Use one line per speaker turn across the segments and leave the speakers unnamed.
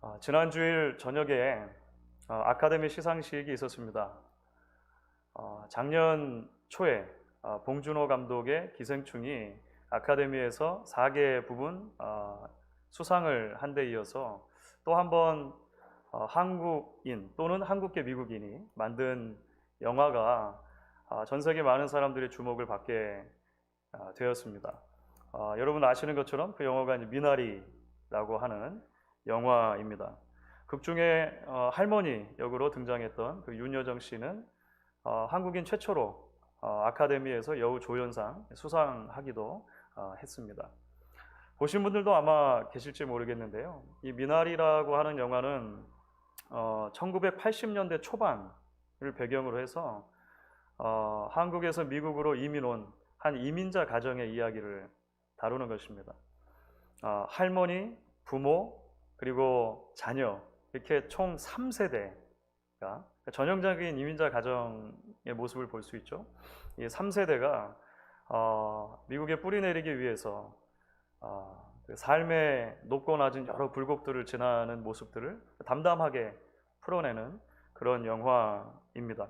어, 지난 주일 저녁에 어, 아카데미 시상식이 있었습니다. 어, 작년 초에 어, 봉준호 감독의 기생충이 아카데미에서 4개 부분 어, 수상을 한 데 이어서 또 한번 어, 한국인 또는 한국계 미국인이 만든 영화가 어, 전 세계 많은 사람들의 주목을 받게 어, 되었습니다. 어, 여러분 아시는 것처럼 그 영화가 미나리라고 하는 영화입니다. 극 중에 어, 할머니 역으로 등장했던 그 윤여정 씨는 어, 한국인 최초로 어, 아카데미에서 여우 조연상 수상하기도 어, 했습니다. 보신 분들도 아마 계실지 모르겠는데요. 이 미나리라고 하는 영화는 어, 1980년대 초반을 배경으로 해서 어, 한국에서 미국으로 이민 온 한 이민자 가정의 이야기를 다루는 것입니다. 어, 할머니, 부모, 그리고 자녀 이렇게 총 3세대가 전형적인 이민자 가정의 모습을 볼 수 있죠. 이 3세대가 어, 미국에 뿌리 내리기 위해서 어, 그 삶의 높고 낮은 여러 굴곡들을 지나는 모습들을 담담하게 풀어내는 그런 영화입니다.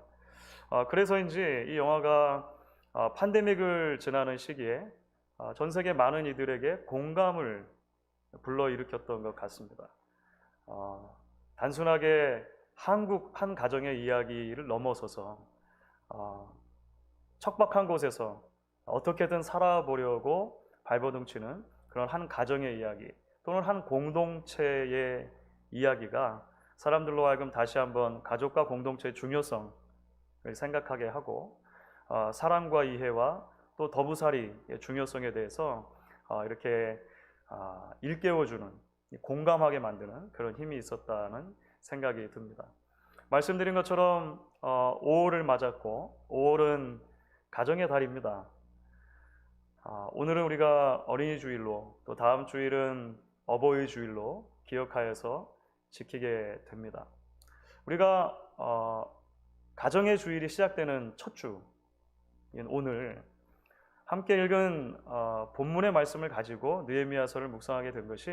어, 그래서인지 이 영화가 어, 팬데믹을 지나는 시기에 어, 전 세계 많은 이들에게 공감을 불러일으켰던 것 같습니다. 어, 단순하게 한국 한 가정의 이야기를 넘어서서 어, 척박한 곳에서 어떻게든 살아보려고 발버둥치는 그런 한 가정의 이야기 또는 한 공동체의 이야기가 사람들로 하여금 다시 한번 가족과 공동체의 중요성을 생각하게 하고 어, 사랑과 이해와 또 더부살이의 중요성에 대해서 어, 이렇게 어, 일깨워주는 공감하게 만드는 그런 힘이 있었다는 생각이 듭니다. 말씀드린 것처럼 어, 5월을 맞았고 5월은 가정의 달입니다. 아, 오늘은 우리가 어린이 주일로 또 다음 주일은 어버이 주일로 기억하여서 지키게 됩니다. 우리가 어, 가정의 주일이 시작되는 첫 주인 오늘 함께 읽은 어, 본문의 말씀을 가지고 느헤미야서를 묵상하게 된 것이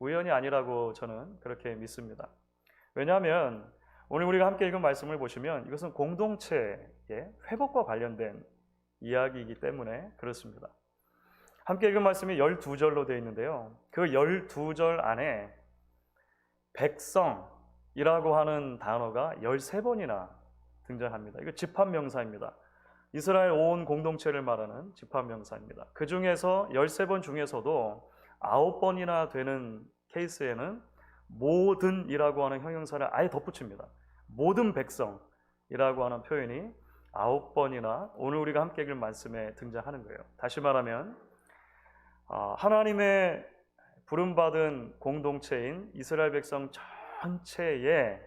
우연이 아니라고 저는 그렇게 믿습니다. 왜냐하면 오늘 우리가 함께 읽은 말씀을 보시면 이것은 공동체의 회복과 관련된 이야기이기 때문에 그렇습니다. 함께 읽은 말씀이 12절로 되어 있는데요. 그 12절 안에 백성이라고 하는 단어가 13번이나 등장합니다. 이거 집합명사입니다. 이스라엘 온 공동체를 말하는 집합명사입니다. 그 중에서 13번 중에서도 9번이나 되는 케이스에는 모든이라고 하는 형용사를 아예 덧붙입니다. 모든 백성이라고 하는 표현이 9번이나 오늘 우리가 함께 읽을 말씀에 등장하는 거예요. 다시 말하면 아, 하나님의 부름받은 공동체인 이스라엘 백성 전체의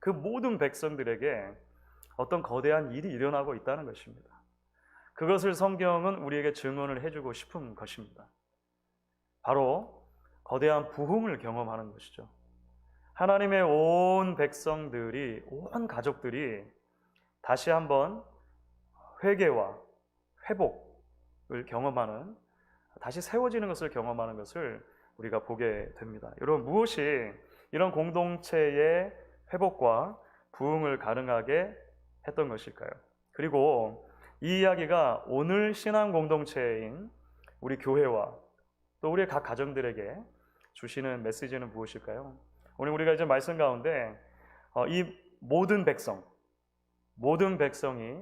그 모든 백성들에게 어떤 거대한 일이 일어나고 있다는 것입니다. 그것을 성경은 우리에게 증언을 해주고 싶은 것입니다. 바로 거대한 부흥을 경험하는 것이죠. 하나님의 온 백성들이, 온 가족들이 다시 한번 회개와 회복을 경험하는, 다시 세워지는 것을 경험하는 것을 우리가 보게 됩니다. 여러분, 무엇이 이런 공동체의 회복과 부흥을 가능하게 했던 것일까요? 그리고 이 이야기가 오늘 신앙 공동체인 우리 교회와 또 우리의 각 가정들에게 주시는 메시지는 무엇일까요? 오늘 우리가 이제 말씀 가운데 어, 이 모든 백성, 모든 백성이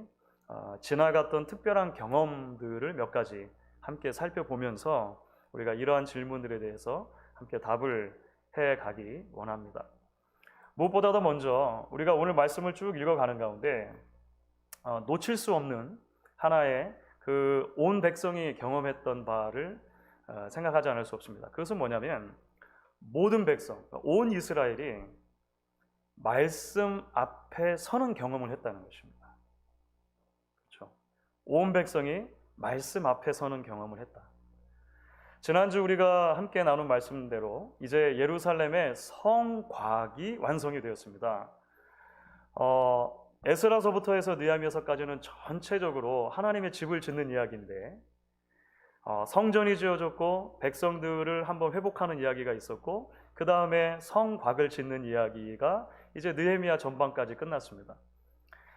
어, 지나갔던 특별한 경험들을 몇 가지 함께 살펴보면서 우리가 이러한 질문들에 대해서 함께 답을 해 가기 원합니다. 무엇보다도 먼저 우리가 오늘 말씀을 쭉 읽어가는 가운데 어, 놓칠 수 없는 하나의 그 온 백성이 경험했던 바를 어, 생각하지 않을 수 없습니다. 그것은 뭐냐면 모든 백성, 그러니까 온 이스라엘이 말씀 앞에 서는 경험을 했다는 것입니다. 그렇죠? 온 백성이 말씀 앞에 서는 경험을 했다. 지난주 우리가 함께 나눈 말씀대로 이제 예루살렘의 성곽이 완성이 되었습니다. 어, 에스라서부터 해서 느헤미야서까지는 전체적으로 하나님의 집을 짓는 이야기인데 어, 성전이 지어졌고 백성들을 한번 회복하는 이야기가 있었고 그 다음에 성곽을 짓는 이야기가 이제 느헤미야 전반까지 끝났습니다.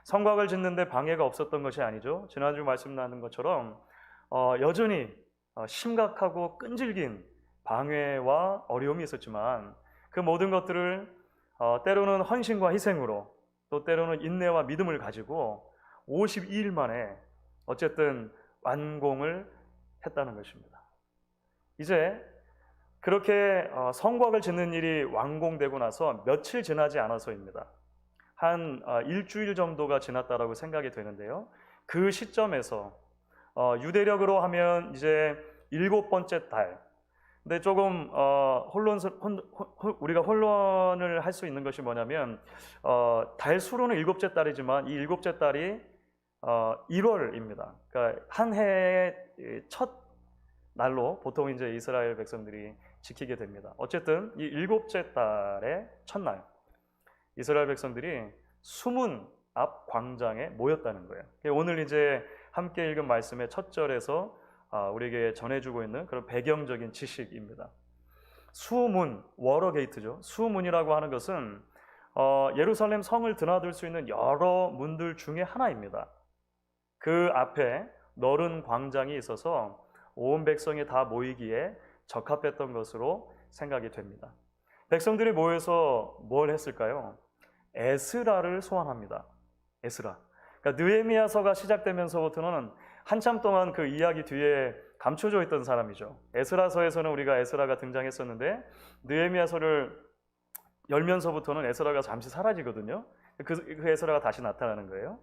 성곽을 짓는데 방해가 없었던 것이 아니죠. 지난주 말씀 나눈 것처럼 어, 여전히 어, 심각하고 끈질긴 방해와 어려움이 있었지만 그 모든 것들을 어, 때로는 헌신과 희생으로 또 때로는 인내와 믿음을 가지고 52일 만에 어쨌든 완공을 했다는 것입니다. 이제 그렇게 어, 성곽을 짓는 일이 완공되고 나서 며칠 지나지 않아서입니다. 한 어, 일주일 정도가 지났다라고 생각이 되는데요. 그 시점에서 어, 유대력으로 하면 이제 일곱 번째 달. 근데 조금 어, 혼론 우리가 혼론을 할 수 있는 것이 뭐냐면 어, 달 수로는 일곱째 달이지만 이 일곱째 달이 어, 1월입니다. 그러니까 한 해의 첫 날로 보통 이제 이스라엘 백성들이 지키게 됩니다. 어쨌든 이 일곱째 달의 첫날 이스라엘 백성들이 수문 앞 광장에 모였다는 거예요. 오늘 이제 함께 읽은 말씀의 첫 절에서 아, 우리에게 전해주고 있는 그런 배경적인 지식입니다. 수문, 워러 게이트죠. 수문이라고 하는 것은 어, 예루살렘 성을 드나들 수 있는 여러 문들 중에 하나입니다. 그 앞에 넓은 광장이 있어서 온 백성이 다 모이기에 적합했던 것으로 생각이 됩니다. 백성들이 모여서 뭘 했을까요? 에스라를 소환합니다. 에스라. 그러니까 느헤미야서가 시작되면서부터는 한참 동안 그 이야기 뒤에 감춰져 있던 사람이죠. 에스라서에서는 우리가 에스라가 등장했었는데 느헤미야서를 열면서부터는 에스라가 잠시 사라지거든요. 그, 그 에스라가 다시 나타나는 거예요.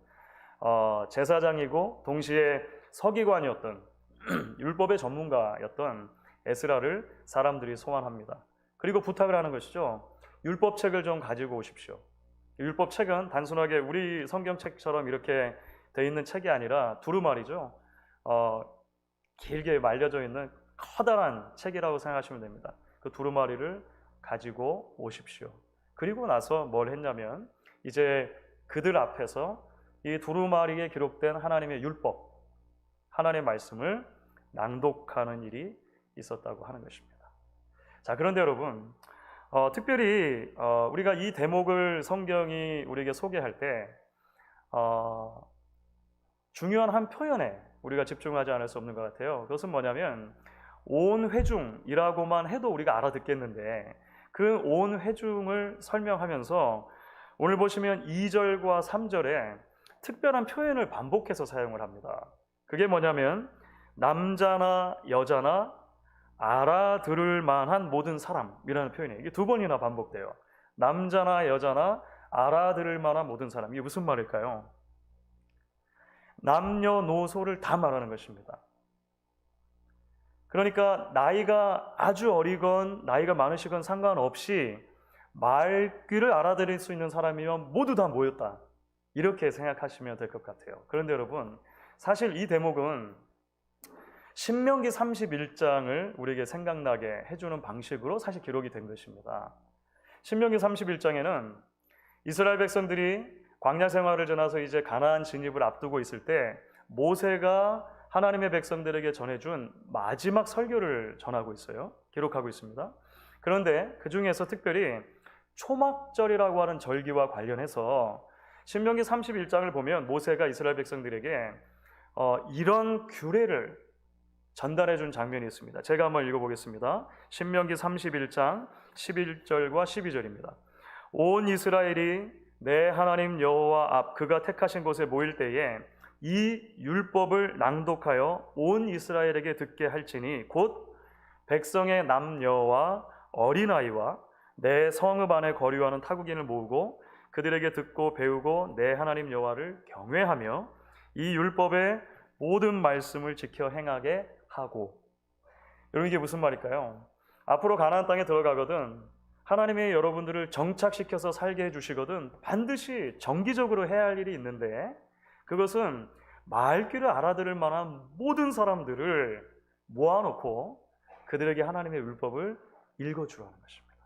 어, 제사장이고 동시에 서기관이었던 율법의 전문가였던 에스라를 사람들이 소환합니다. 그리고 부탁을 하는 것이죠. 율법책을 좀 가지고 오십시오. 율법 책은 단순하게 우리 성경책처럼 이렇게 돼 있는 책이 아니라 두루마리죠. 어, 길게 말려져 있는 커다란 책이라고 생각하시면 됩니다. 그 두루마리를 가지고 오십시오. 그리고 나서 뭘 했냐면 이제 그들 앞에서 이 두루마리에 기록된 하나님의 율법, 하나님의 말씀을 낭독하는 일이 있었다고 하는 것입니다. 자, 그런데 여러분, 어, 특별히 어, 우리가 이 대목을 성경이 우리에게 소개할 때 어, 중요한 한 표현에 우리가 집중하지 않을 수 없는 것 같아요. 그것은 뭐냐면 온 회중이라고만 해도 우리가 알아듣겠는데 그 온 회중을 설명하면서 오늘 보시면 2절과 3절에 특별한 표현을 반복해서 사용을 합니다. 그게 뭐냐면 남자나 여자나 알아들을 만한 모든 사람이라는 표현이에요. 이게 두 번이나 반복돼요. 남자나 여자나 알아들을 만한 모든 사람. 이게 무슨 말일까요? 남녀노소를 다 말하는 것입니다. 그러니까 나이가 아주 어리건 나이가 많으시건 상관없이 말귀를 알아들을 수 있는 사람이면 모두 다 모였다. 이렇게 생각하시면 될 것 같아요. 그런데 여러분, 사실 이 대목은 신명기 31장을 우리에게 생각나게 해주는 방식으로 사실 기록이 된 것입니다. 신명기 31장에는 이스라엘 백성들이 광야 생활을 지나서 이제 가나안 진입을 앞두고 있을 때 모세가 하나님의 백성들에게 전해준 마지막 설교를 전하고 있어요. 기록하고 있습니다. 그런데 그 중에서 특별히 초막절이라고 하는 절기와 관련해서 신명기 31장을 보면 모세가 이스라엘 백성들에게 어, 이런 규례를 전달해 준 장면이 있습니다. 제가 한번 읽어보겠습니다. 신명기 31장 11절과 12절입니다. 온 이스라엘이 내 하나님 여호와 앞 그가 택하신 곳에 모일 때에 이 율법을 낭독하여 온 이스라엘에게 듣게 할지니 곧 백성의 남녀와 어린아이와 내 성읍 안에 거류하는 타국인을 모으고 그들에게 듣고 배우고 내 하나님 여호와를 경외하며 이 율법의 모든 말씀을 지켜 행하게 하고 여러분 이게 무슨 말일까요? 앞으로 가나안 땅에 들어가거든 하나님이 여러분들을 정착시켜서 살게 해 주시거든 반드시 정기적으로 해야 할 일이 있는데 그것은 말귀를 알아들을 만한 모든 사람들을 모아놓고 그들에게 하나님의 율법을 읽어주라는 것입니다.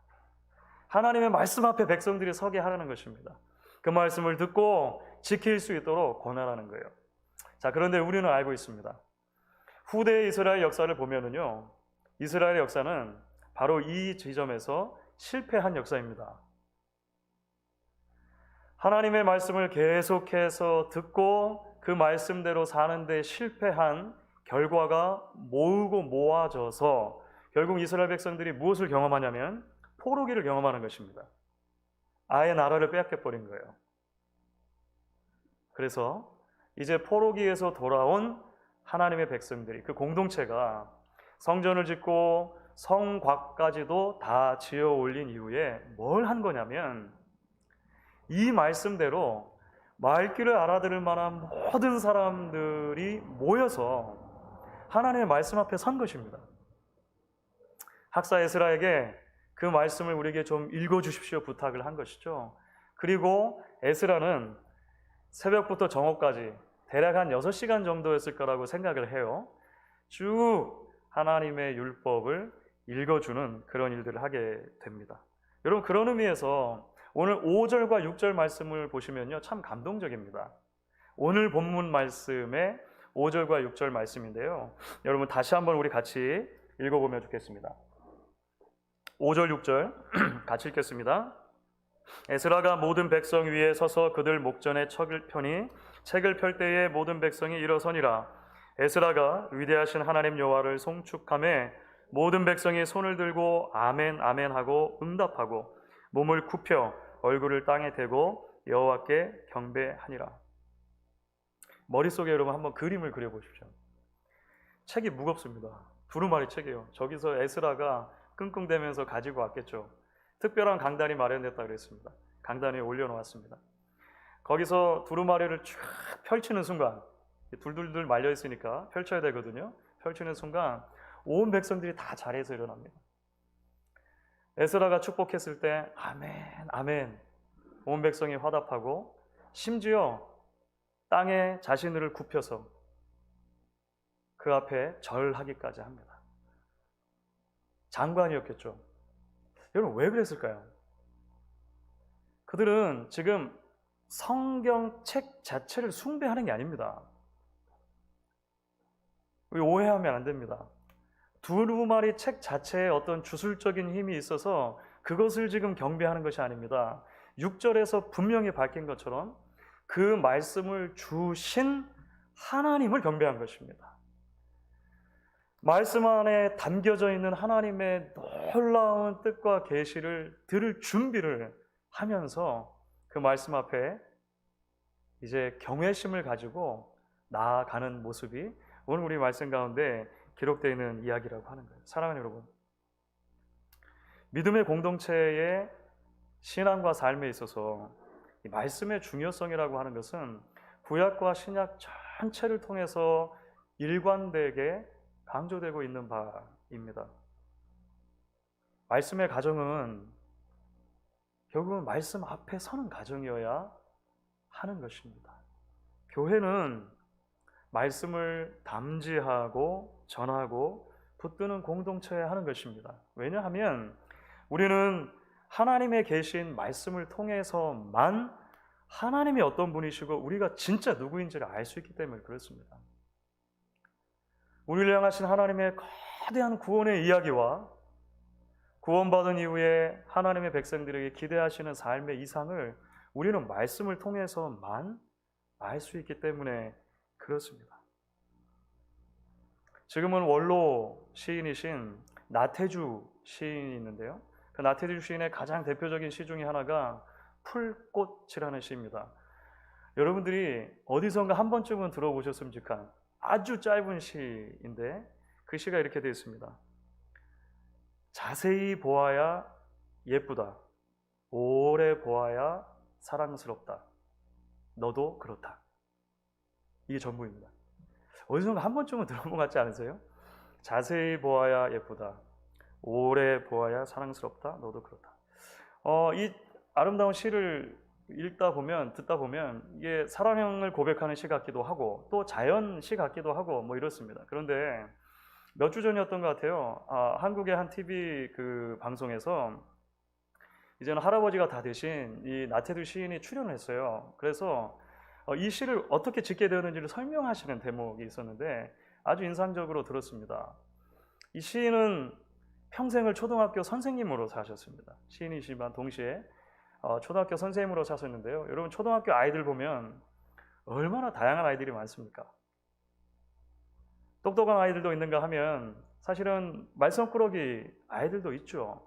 하나님의 말씀 앞에 백성들이 서게 하라는 것입니다. 그 말씀을 듣고 지킬 수 있도록 권하라는 거예요. 자, 그런데 우리는 알고 있습니다. 후대 이스라엘 역사를 보면은요, 이스라엘 역사는 바로 이 지점에서 실패한 역사입니다. 하나님의 말씀을 계속해서 듣고 그 말씀대로 사는데 실패한 결과가 모으고 모아져서 결국 이스라엘 백성들이 무엇을 경험하냐면 포로기를 경험하는 것입니다. 아예 나라를 빼앗겨 버린 거예요. 그래서 이제 포로기에서 돌아온 하나님의 백성들이 그 공동체가 성전을 짓고 성곽까지도 다 지어 올린 이후에 뭘 한 거냐면 이 말씀대로 말귀를 알아들을 만한 모든 사람들이 모여서 하나님의 말씀 앞에 선 것입니다. 학사 에스라에게 그 말씀을 우리에게 좀 읽어 주십시오 부탁을 한 것이죠. 그리고 에스라는 새벽부터 정오까지 대략 한 6시간 정도였을 거라고 생각을 해요. 쭉 하나님의 율법을 읽어주는 그런 일들을 하게 됩니다. 여러분, 그런 의미에서 오늘 5절과 6절 말씀을 보시면요. 참 감동적입니다. 오늘 본문 말씀의 5절과 6절 말씀인데요. 여러분, 다시 한번 우리 같이 읽어보면 좋겠습니다. 5절, 6절 같이 읽겠습니다. 에스라가 모든 백성 위에 서서 그들 목전에 척을 펴니 책을 펼 때에 모든 백성이 일어서니라. 에스라가 위대하신 하나님 여호와를 송축함에 모든 백성이 손을 들고 아멘 아멘 하고 응답하고 몸을 굽혀 얼굴을 땅에 대고 여호와께 경배하니라. 머릿속에 여러분 한번 그림을 그려 보십시오. 책이 무겁습니다. 두루마리 책이에요. 저기서 에스라가 끙끙대면서 가지고 왔겠죠. 특별한 강단이 마련됐다 그랬습니다. 강단에 올려 놓았습니다. 거기서 두루마리를 쫙 펼치는 순간 둘둘둘 말려 있으니까 펼쳐야 되거든요. 펼치는 순간 온 백성들이 다 자리에서 일어납니다. 에스라가 축복했을 때 아멘 아멘 온 백성이 화답하고 심지어 땅에 자신을 굽혀서 그 앞에 절하기까지 합니다. 장관이었겠죠. 여러분 왜 그랬을까요? 그들은 지금 성경책 자체를 숭배하는 게 아닙니다. 오해하면 안 됩니다. 두루마리 책 자체에 어떤 주술적인 힘이 있어서 그것을 지금 경배하는 것이 아닙니다. 6절에서 분명히 밝힌 것처럼 그 말씀을 주신 하나님을 경배한 것입니다. 말씀 안에 담겨져 있는 하나님의 놀라운 뜻과 계시를 들을 준비를 하면서 그 말씀 앞에 이제 경외심을 가지고 나아가는 모습이 오늘 우리 말씀 가운데 기록되어 있는 이야기라고 하는 거예요. 사랑하는 여러분. 믿음의 공동체의 신앙과 삶에 있어서 이 말씀의 중요성이라고 하는 것은 구약과 신약 전체를 통해서 일관되게 강조되고 있는 바입니다. 말씀의 가정은 결국은 말씀 앞에 서는 가정이어야 하는 것입니다. 교회는 말씀을 담지하고 전하고 붙드는 공동체에 하는 것입니다. 왜냐하면 우리는 하나님의 계신 말씀을 통해서만 하나님이 어떤 분이시고 우리가 진짜 누구인지를 알 수 있기 때문에 그렇습니다. 우리를 향하신 하나님의 거대한 구원의 이야기와 구원받은 이후에 하나님의 백성들에게 기대하시는 삶의 이상을 우리는 말씀을 통해서만 알 수 있기 때문에 그렇습니다. 지금은 원로 시인이신 나태주 시인이 있는데요. 그 나태주 시인의 가장 대표적인 시 중에 하나가 풀꽃이라는 시입니다. 여러분들이 어디선가 한 번쯤은 들어보셨으면 좋겠한 아주 짧은 시인데 그 시가 이렇게 되어 있습니다. 자세히 보아야 예쁘다. 오래 보아야 사랑스럽다. 너도 그렇다. 이게 전부입니다. 어디선가 한 번쯤은 들어본 것 같지 않으세요? 자세히 보아야 예쁘다. 오래 보아야 사랑스럽다. 너도 그렇다. 어, 이 아름다운 시를 읽다 보면 듣다 보면 이게 사랑을 고백하는 시 같기도 하고 또 자연 시 같기도 하고 뭐 이렇습니다. 그런데 몇 주 전이었던 것 같아요. 아, 한국의 한 TV 그 방송에서 이제는 할아버지가 다 되신 이 나태두 시인이 출연을 했어요. 그래서 어, 이 시를 어떻게 짓게 되었는지를 설명하시는 대목이 있었는데 아주 인상적으로 들었습니다. 이 시인은 평생을 초등학교 선생님으로 사셨습니다. 시인이시지만 동시에 어, 초등학교 선생님으로 사셨는데요. 여러분 초등학교 아이들 보면 얼마나 다양한 아이들이 많습니까? 똑똑한 아이들도 있는가 하면 사실은 말썽꾸러기 아이들도 있죠.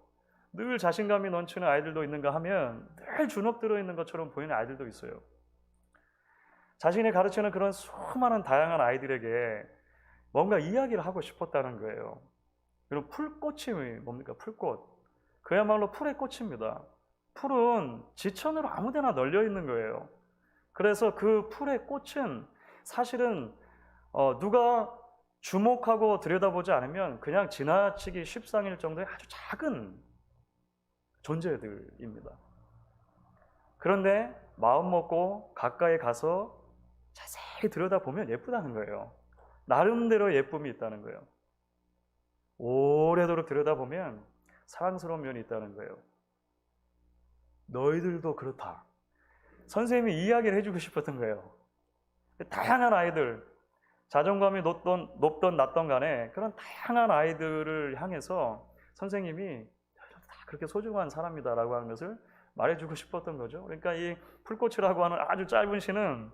늘 자신감이 넘치는 아이들도 있는가 하면 늘 주눅 들어 있는 것처럼 보이는 아이들도 있어요. 자신이 가르치는 그런 수많은 다양한 아이들에게 뭔가 이야기를 하고 싶었다는 거예요. 여러분 풀꽃이 뭡니까? 풀꽃. 그야말로 풀의 꽃입니다. 풀은 지천으로 아무데나 널려 있는 거예요. 그래서 그 풀의 꽃은 사실은 어, 누가 주목하고 들여다보지 않으면 그냥 지나치기 쉽상일 정도의 아주 작은 존재들입니다. 그런데 마음 먹고 가까이 가서 자세히 들여다보면 예쁘다는 거예요. 나름대로 예쁨이 있다는 거예요. 오래도록 들여다보면 사랑스러운 면이 있다는 거예요. 너희들도 그렇다. 선생님이 이야기를 해주고 싶었던 거예요. 다양한 아이들, 자존감이 높던, 높던 낮던 간에 그런 다양한 아이들을 향해서 선생님이 다 그렇게 소중한 사람이다라고 하는 것을 말해주고 싶었던 거죠. 그러니까 이 풀꽃이라고 하는 아주 짧은 시는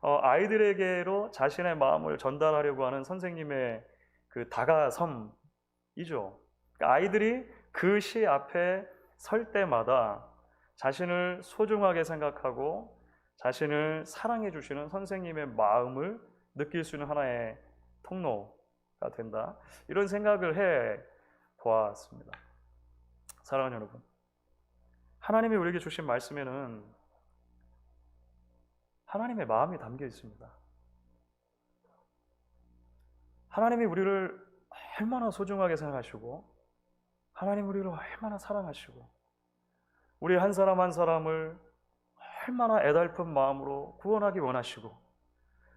어, 아이들에게로 자신의 마음을 전달하려고 하는 선생님의 그 다가섬이죠. 그러니까 아이들이 그 시 앞에 설 때마다 자신을 소중하게 생각하고 자신을 사랑해 주시는 선생님의 마음을 느낄 수 있는 하나의 통로가 된다. 이런 생각을 해 보았습니다. 사랑하는 여러분. 하나님이 우리에게 주신 말씀에는 하나님의 마음이 담겨 있습니다. 하나님이 우리를 얼마나 소중하게 생각하시고, 하나님 우리를 얼마나 사랑하시고, 우리 한 사람 한 사람을 얼마나 애달픈 마음으로 구원하기 원하시고,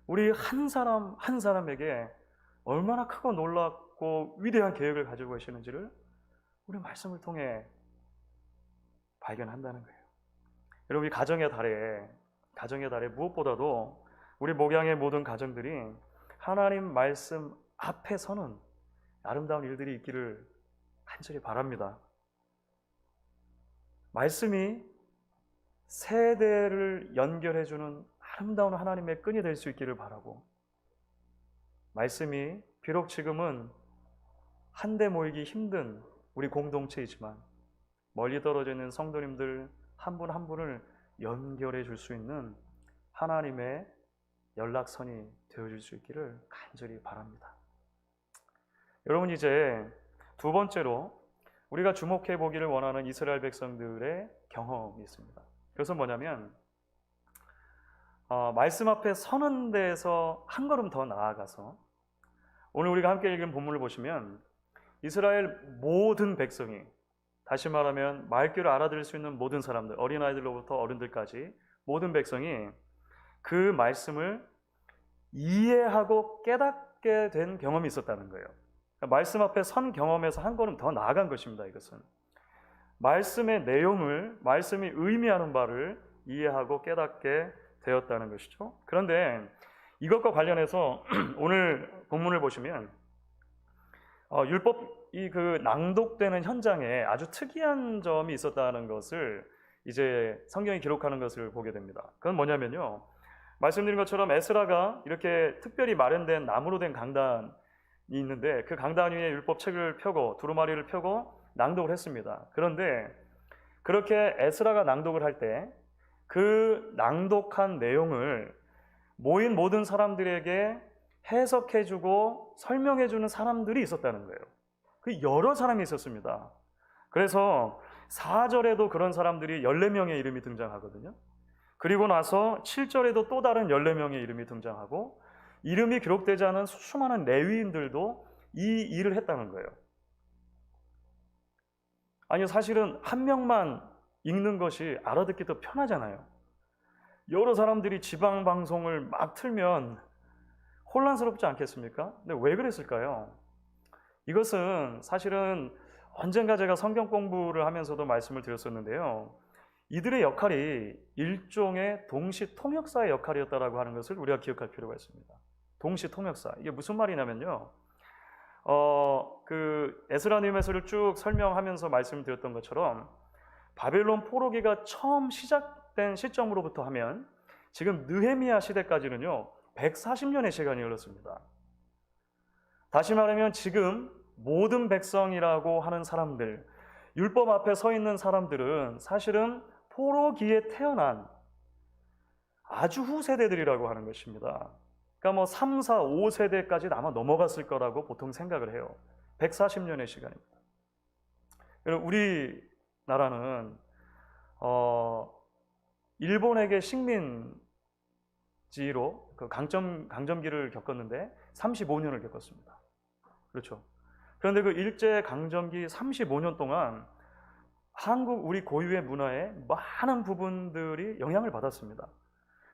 우리 한 사람 한 사람에게 얼마나 크고 놀랍고 위대한 계획을 가지고 계시는지를 우리 말씀을 통해 발견한다는 거예요. 여러분, 이 가정의 달에, 가정의 달에 무엇보다도 우리 목양의 모든 가정들이 하나님 말씀 앞에 서는 아름다운 일들이 있기를 간절히 바랍니다. 말씀이 세대를 연결해주는 아름다운 하나님의 끈이 될 수 있기를 바라고, 말씀이 비록 지금은 한데 모이기 힘든 우리 공동체이지만 멀리 떨어져 있는 성도님들 한분한 분을 연결해 줄 수 있는 하나님의 연락선이 되어줄 수 있기를 간절히 바랍니다. 여러분 이제 두 번째로 우리가 주목해 보기를 원하는 이스라엘 백성들의 경험이 있습니다. 그것은 뭐냐면 어, 말씀 앞에 서는 데에서 한 걸음 더 나아가서 오늘 우리가 함께 읽은 본문을 보시면 이스라엘 모든 백성이 다시 말하면 말귀를 알아들을 수 있는 모든 사람들, 어린아이들로부터 어른들까지 모든 백성이 그 말씀을 이해하고 깨닫게 된 경험이 있었다는 거예요. 그러니까 말씀 앞에 선 경험에서 한 걸음 더 나아간 것입니다. 이것은 말씀의 내용을 말씀이 의미하는 바를 이해하고 깨닫게 되었다는 것이죠. 그런데 이것과 관련해서 오늘 본문을 보시면 어, 율법이 그 낭독되는 현장에 아주 특이한 점이 있었다는 것을 이제 성경이 기록하는 것을 보게 됩니다. 그건 뭐냐면요. 말씀드린 것처럼 에스라가 이렇게 특별히 마련된 나무로 된 강단이 있는데 그 강단 위에 율법 책을 펴고 두루마리를 펴고 낭독을 했습니다. 그런데 그렇게 에스라가 낭독을 할 때 그 낭독한 내용을 모인 모든 사람들에게 해석해주고 설명해주는 사람들이 있었다는 거예요. 그 여러 사람이 있었습니다. 그래서 4절에도 그런 사람들이 14명의 이름이 등장하거든요. 그리고 나서 7절에도 또 다른 14명의 이름이 등장하고 이름이 기록되지 않은 수많은 레위인들도 이 일을 했다는 거예요. 아니요, 사실은 한 명만 읽는 것이 알아듣기 더 편하잖아요. 여러 사람들이 지방 방송을 막 틀면 혼란스럽지 않겠습니까? 근데 왜 그랬을까요? 이것은 사실은 언젠가 제가 성경 공부를 하면서도 말씀을 드렸었는데요. 이들의 역할이 일종의 동시 통역사의 역할이었다라고 하는 것을 우리가 기억할 필요가 있습니다. 동시 통역사. 이게 무슨 말이냐면요. 어, 그 에스라 느헤미야서를 쭉 설명하면서 말씀드렸던 것처럼 바벨론 포로기가 처음 시작된 시점으로부터 하면 지금 느헤미야 시대까지는요 140년의 시간이 흘렀습니다. 다시 말하면 지금 모든 백성이라고 하는 사람들, 율법 앞에 서 있는 사람들은 사실은 포로기에 태어난 아주 후세대들이라고 하는 것입니다. 그러니까 뭐 3, 4, 5세대까지 아마 넘어갔을 거라고 보통 생각을 해요. 140년의 시간입니다. 여러분, 우리 나라는 어, 일본에게 식민지로 그 강점, 강점기를 겪었는데 35년을 겪었습니다. 그렇죠. 그런데 그 일제 강점기 35년 동안 한국 우리 고유의 문화의 많은 부분들이 영향을 받았습니다.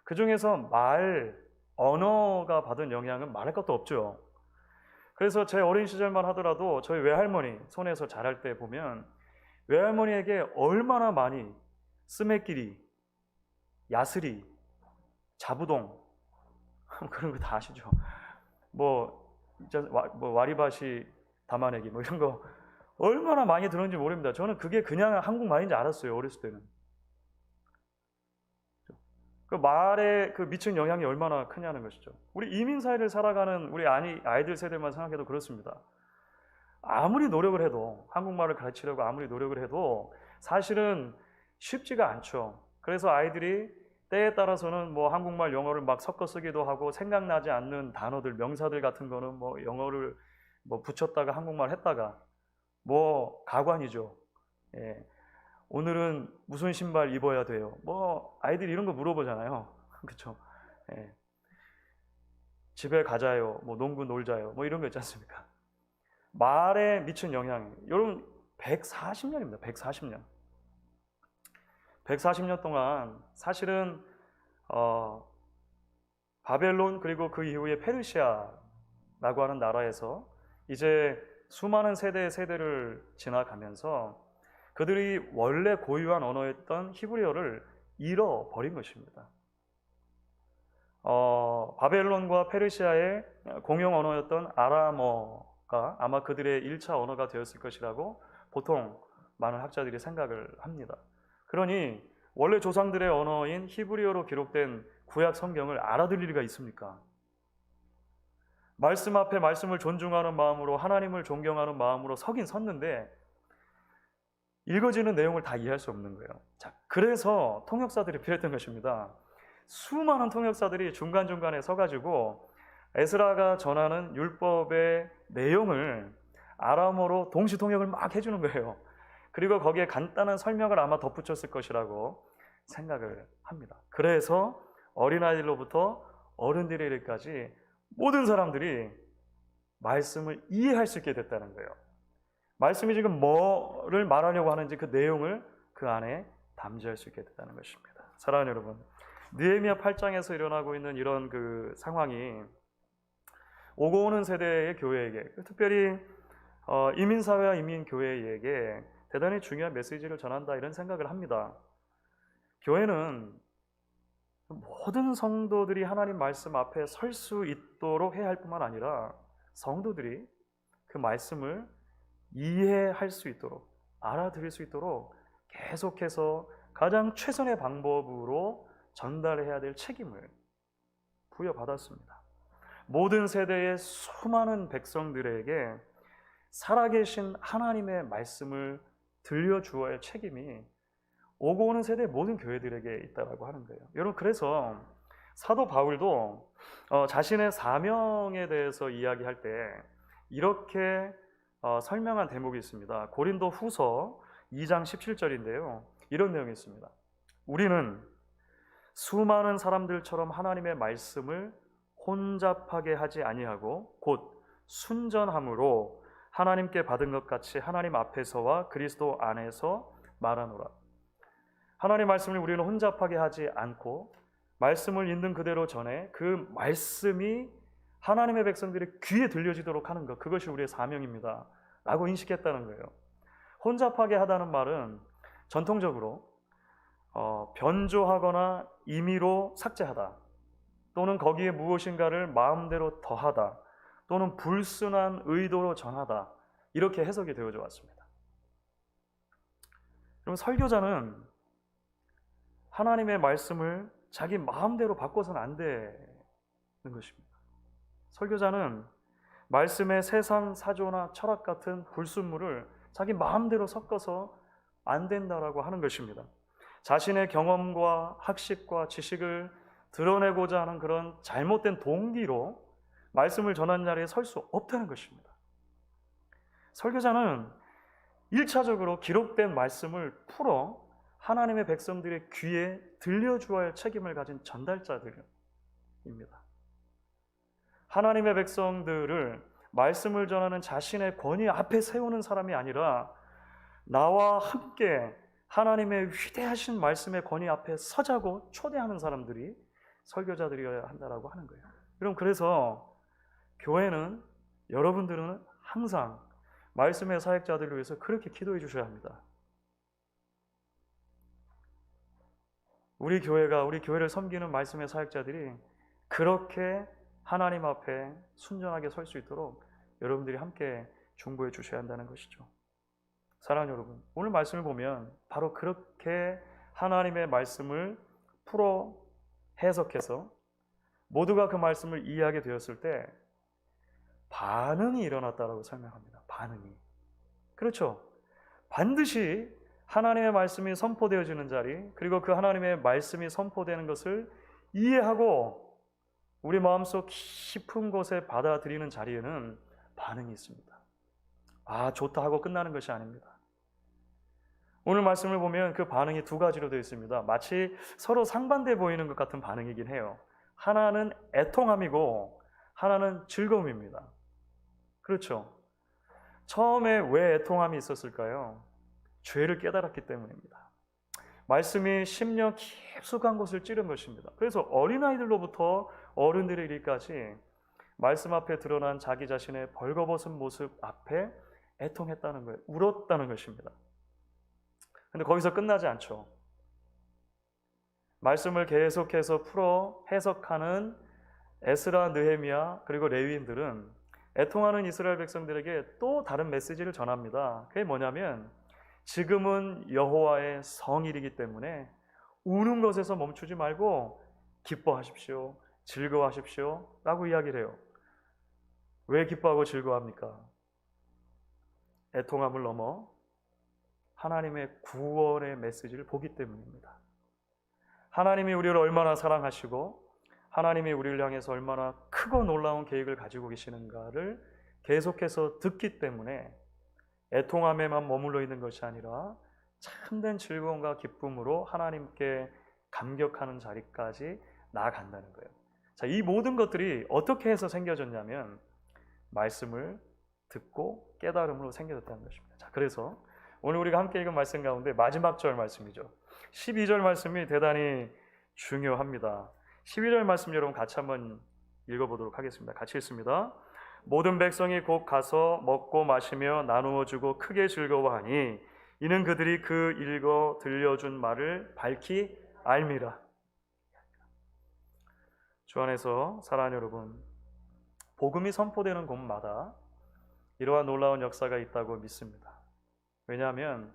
그 중에서 말, 언어가 받은 영향은 말할 것도 없죠. 그래서 제 어린 시절만 하더라도 저희 외할머니 손에서 자랄 때 보면 외할머니에게 얼마나 많이 스매끼리, 야스리, 자부동 그런 거 다 아시죠? 뭐, 뭐 와리바시 담아내기 뭐 이런 거 얼마나 많이 들었는지 모릅니다. 저는 그게 그냥 한국말인지 알았어요 어렸을 때는. 그 말에 그 미친 영향이 얼마나 크냐는 것이죠. 우리 이민 사회를 살아가는 우리 아니 아이들 세대만 생각해도 그렇습니다. 아무리 노력을 해도 한국말을 가르치려고 아무리 노력을 해도 사실은 쉽지가 않죠. 그래서 아이들이 때에 따라서는 뭐 한국말 영어를 막 섞어 쓰기도 하고 생각나지 않는 단어들 명사들 같은 거는 뭐 영어를 뭐 붙였다가 한국말 했다가 뭐 가관이죠. 예. 오늘은 무슨 신발 입어야 돼요? 뭐 아이들이 이런 거 물어보잖아요. 그렇죠? 예. 집에 가자요. 뭐 농구 놀자요. 뭐 이런 거 있지 않습니까? 말에 미친 영향. 여러분 140년입니다. 140년. 140년 동안 사실은 어, 바벨론 그리고 그 이후에 페르시아라고 하는 나라에서 이제 수많은 세대 세대를 지나가면서 그들이 원래 고유한 언어였던 히브리어를 잃어버린 것입니다. 어, 바벨론과 페르시아의 공용 언어였던 아람어가 아마 그들의 1차 언어가 되었을 것이라고 보통 많은 학자들이 생각을 합니다. 그러니 원래 조상들의 언어인 히브리어로 기록된 구약 성경을 알아들을 리가 있습니까? 말씀 앞에 말씀을 존중하는 마음으로 하나님을 존경하는 마음으로 서긴 섰는데 읽어지는 내용을 다 이해할 수 없는 거예요. 자, 그래서 통역사들이 필요했던 것입니다. 수많은 통역사들이 중간중간에 서가지고 에스라가 전하는 율법의 내용을 아람어로 동시 통역을 막 해주는 거예요. 그리고 거기에 간단한 설명을 아마 덧붙였을 것이라고 생각을 합니다. 그래서 어린아이들로부터 어른들에게까지 모든 사람들이 말씀을 이해할 수 있게 됐다는 거예요. 말씀이 지금 뭐를 말하려고 하는지 그 내용을 그 안에 담지할 수 있게 됐다는 것입니다. 사랑하는 여러분, 느헤미야 8장에서 일어나고 있는 이런 그 상황이 오고 오는 세대의 교회에게 특별히 어, 이민 사회와 이민 교회에게 대단히 중요한 메시지를 전한다 이런 생각을 합니다. 교회는 모든 성도들이 하나님 말씀 앞에 설 수 있도록 해야 할 뿐만 아니라 성도들이 그 말씀을 이해할 수 있도록 알아들을 수 있도록 계속해서 가장 최선의 방법으로 전달해야 될 책임을 부여받았습니다. 모든 세대의 수많은 백성들에게 살아계신 하나님의 말씀을 들려주어야 할 책임이 오고 오는 세대 모든 교회들에게 있다라고 하는 거예요. 여러분 그래서 사도 바울도 어, 자신의 사명에 대해서 이야기할 때 이렇게 어, 설명한 대목이 있습니다. 고린도 후서 2장 17절인데요. 이런 내용이 있습니다. 우리는 수많은 사람들처럼 하나님의 말씀을 혼잡하게 하지 아니하고 곧 순전함으로 하나님께 받은 것 같이 하나님 앞에서와 그리스도 안에서 말하노라. 하나님 말씀을 우리는 혼잡하게 하지 않고 말씀을 있는 그대로 전해 그 말씀이 하나님의 백성들의 귀에 들려지도록 하는 것 그것이 우리의 사명입니다. 라고 인식했다는 거예요. 혼잡하게 하다는 말은 전통적으로 어, 변조하거나 임의로 삭제하다 또는 거기에 무엇인가를 마음대로 더하다 또는 불순한 의도로 전하다. 이렇게 해석이 되어져 왔습니다. 그럼 설교자는 하나님의 말씀을 자기 마음대로 바꿔서는 안 되는 것입니다. 설교자는 말씀의 세상 사조나 철학 같은 불순물을 자기 마음대로 섞어서 안 된다라고 하는 것입니다. 자신의 경험과 학식과 지식을 드러내고자 하는 그런 잘못된 동기로 말씀을 전하는 자리에 설 수 없다는 것입니다. 설교자는 1차적으로 기록된 말씀을 풀어 하나님의 백성들의 귀에 들려주어야 할 책임을 가진 전달자들입니다. 하나님의 백성들을 말씀을 전하는 자신의 권위 앞에 세우는 사람이 아니라 나와 함께 하나님의 위대하신 말씀의 권위 앞에 서자고 초대하는 사람들이 설교자들이어야 한다라고 하는 거예요. 그럼 그래서 교회는 여러분들은 항상 말씀의 사역자들을 위해서 그렇게 기도해 주셔야 합니다. 우리 교회가 우리 교회를 섬기는 말씀의 사역자들이 그렇게 하나님 앞에 순전하게 설 수 있도록 여러분들이 함께 중보해 주셔야 한다는 것이죠. 사랑하는 여러분, 오늘 말씀을 보면 바로 그렇게 하나님의 말씀을 풀어 해석해서 모두가 그 말씀을 이해하게 되었을 때 반응이 일어났다라고 설명합니다. 반응이. 그렇죠. 반드시 하나님의 말씀이 선포되어지는 자리, 그리고 그 하나님의 말씀이 선포되는 것을 이해하고 우리 마음속 깊은 곳에 받아들이는 자리에는 반응이 있습니다. 아, 좋다 하고 끝나는 것이 아닙니다. 오늘 말씀을 보면 그 반응이 두 가지로 되어 있습니다. 마치 서로 상반돼 보이는 것 같은 반응이긴 해요. 하나는 애통함이고 하나는 즐거움입니다. 그렇죠. 처음에 왜 애통함이 있었을까요? 죄를 깨달았기 때문입니다. 말씀이 심령 깊숙한 곳을 찌른 것입니다. 그래서 어린아이들로부터 어른들의 일까지 말씀 앞에 드러난 자기 자신의 벌거벗은 모습 앞에 애통했다는 거예요. 울었다는 것입니다. 근데 거기서 끝나지 않죠. 말씀을 계속해서 풀어 해석하는 에스라, 느헤미야 그리고 레위인들은 애통하는 이스라엘 백성들에게 또 다른 메시지를 전합니다. 그게 뭐냐면 지금은 여호와의 성일이기 때문에 우는 것에서 멈추지 말고 기뻐하십시오. 즐거워하십시오. 라고 이야기를 해요. 왜 기뻐하고 즐거워합니까? 애통함을 넘어 하나님의 구원의 메시지를 보기 때문입니다. 하나님이 우리를 얼마나 사랑하시고 하나님이 우리를 향해서 얼마나 크고 놀라운 계획을 가지고 계시는가를 계속해서 듣기 때문에 애통함에만 머물러 있는 것이 아니라 참된 즐거움과 기쁨으로 하나님께 감격하는 자리까지 나아간다는 거예요. 자, 이 모든 것들이 어떻게 해서 생겨졌냐면 말씀을 듣고 깨달음으로 생겨졌다는 것입니다. 자, 그래서 오늘 우리가 함께 읽은 말씀 가운데 마지막 절 말씀이죠. 12절 말씀이 대단히 중요합니다. 12절 말씀 여러분 같이 한번 읽어보도록 하겠습니다. 같이 읽습니다. 모든 백성이 곧 가서 먹고 마시며 나누어 주고 크게 즐거워하니 이는 그들이 그 읽어 들려준 말을 밝히 알미라. 주 안에서 사랑하는 여러분, 복음이 선포되는 곳마다 이러한 놀라운 역사가 있다고 믿습니다. 왜냐하면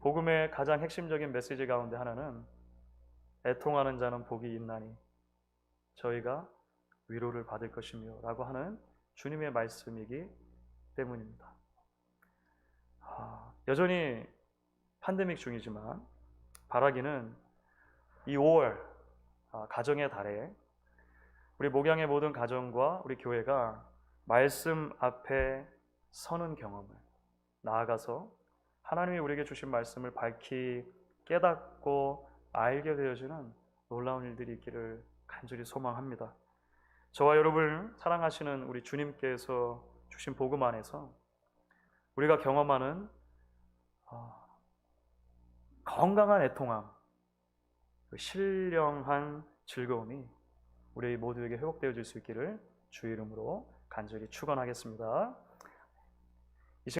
복음의 가장 핵심적인 메시지 가운데 하나는 애통하는 자는 복이 있나니 저희가 위로를 받을 것이며 라고 하는 주님의 말씀이기 때문입니다. 아, 여전히 팬데믹 중이지만 바라기는 이 5월 아, 가정의 달에 우리 목양의 모든 가정과 우리 교회가 말씀 앞에 서는 경험을 나아가서 하나님이 우리에게 주신 말씀을 밝히 깨닫고 알게 되어지는 놀라운 일들이 있기를 간절히 소망합니다. 저와 여러분을 사랑하시는 우리 주님께서 주신 복음 안에서 우리가 경험하는 어, 건강한 애통함, 그 신령한 즐거움이 우리 모두에게 회복되어질 수 있기를 주의 이름으로 간절히 축원하겠습니다.